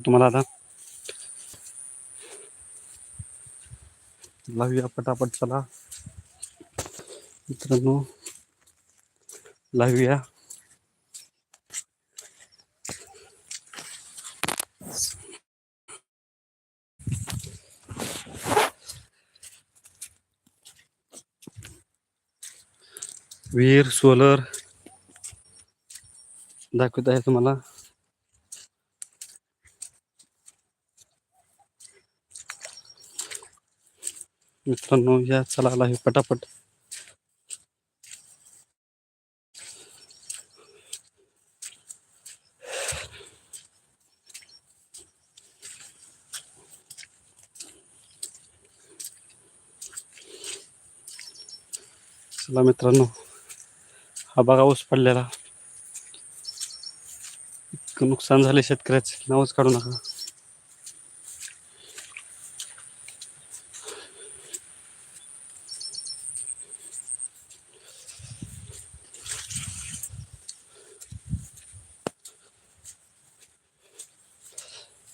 तुम्हाला आता. लावूया पटापट चला. मित्रांनो लावूया. वीर सोलर दाखवत आहे तुम्हाला. मित्रांनो या चला आहे पटापट. चला मित्रांनो हा बघा ऊस पडलेला. इतकं नुकसान झाले शेतकऱ्याचे. नावच काढू नका.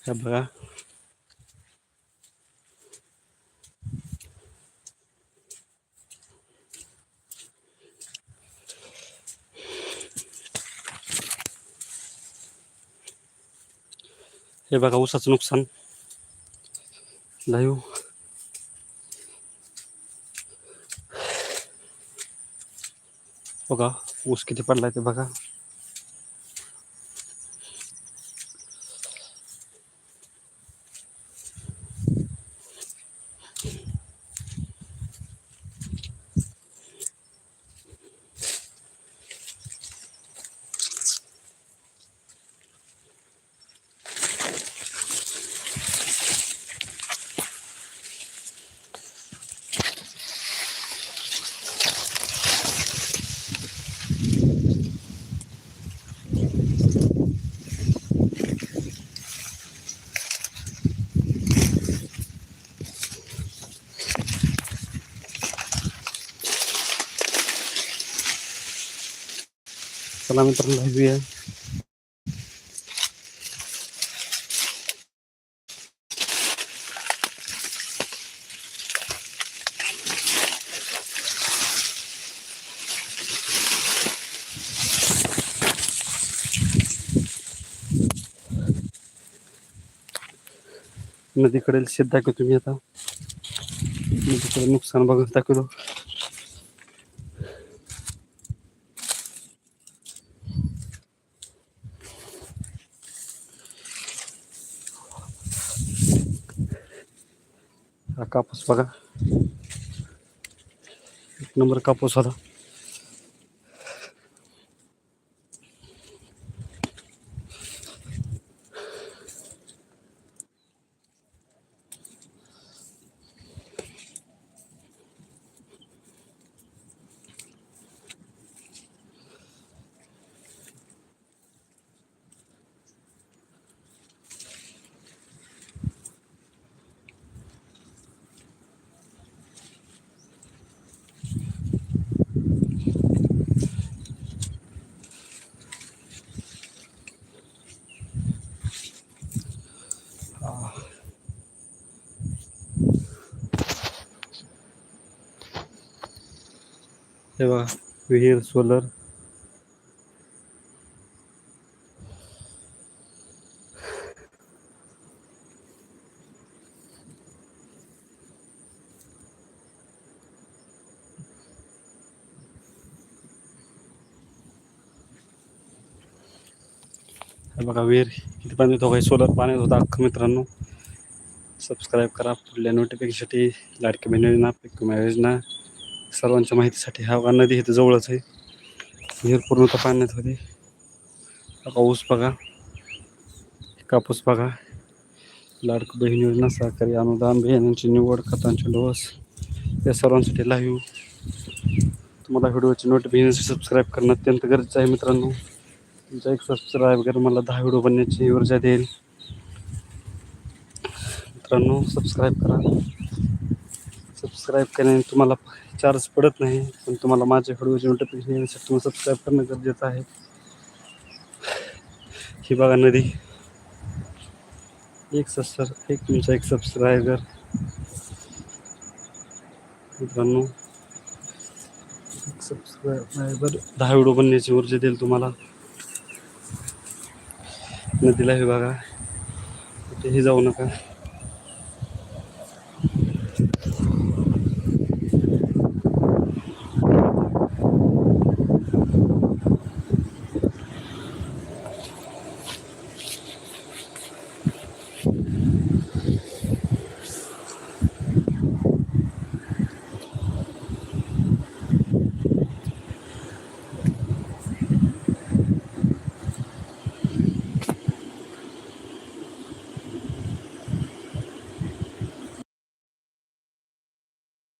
हे बघा. हे बघा ऊसाचं नुकसान. लाईव. बघा ऊस किती पडलाय ते बघा. चला मित्रांनो लाईव्ह आहे नदीकडील शेत दाखव तुम्ही आता नदीकडे नुकसान बघत दाखवलो हा कापूस बघा. एक नंबर कापूस होता. हे बघा विहीर सोलर. हे बघा विहीर किती पाणी होतं काही सोलर पाण्यात होता अख्खं मित्रांनो. सबस्क्राईब करा पुढल्या नोटिफिकेशनसाठी लाडकी बहिणी योजना पीक योजना. सर्वांच्या माहितीसाठी. हा नदी इथं जवळच आहे. विहीर पूर्णतः पाण्यात होती. पाऊस बघा. कापूस बघा. लाडक बहीण योजना सहकारी अनुदान बियाण्यांची निवड खतांचे डोस. या सर्वांसाठी लाईव्ह तुम्हाला व्हिडिओची नोटिफिकेशन सबस्क्राईब करणं अत्यंत गरजेचं आहे मित्रांनो. तुमचा एक सबस्क्राईब करून मला दहा व्हिडिओ बनण्याची ऊर्जा देईल. मित्रांनो सबस्क्राईब करा. सबस्क्राईब करणे तुम्हाला चार्ज पडत नाही पण तुम्हाला माझ्या हळूहळू नोटिफिकेशन येण्यासाठी तुम्हाला सबस्क्राईब करणं गरजेचं आहे. ही बघा नदी. एक सर एक तुमचा एक सबस्क्रायबर मित्रांनो एक सबस्क्रायबर दहा व्हिडिओ बनण्याची ऊर्जा देईल तुम्हाला. नदीला हे बघा. कुठेही जाऊ नका.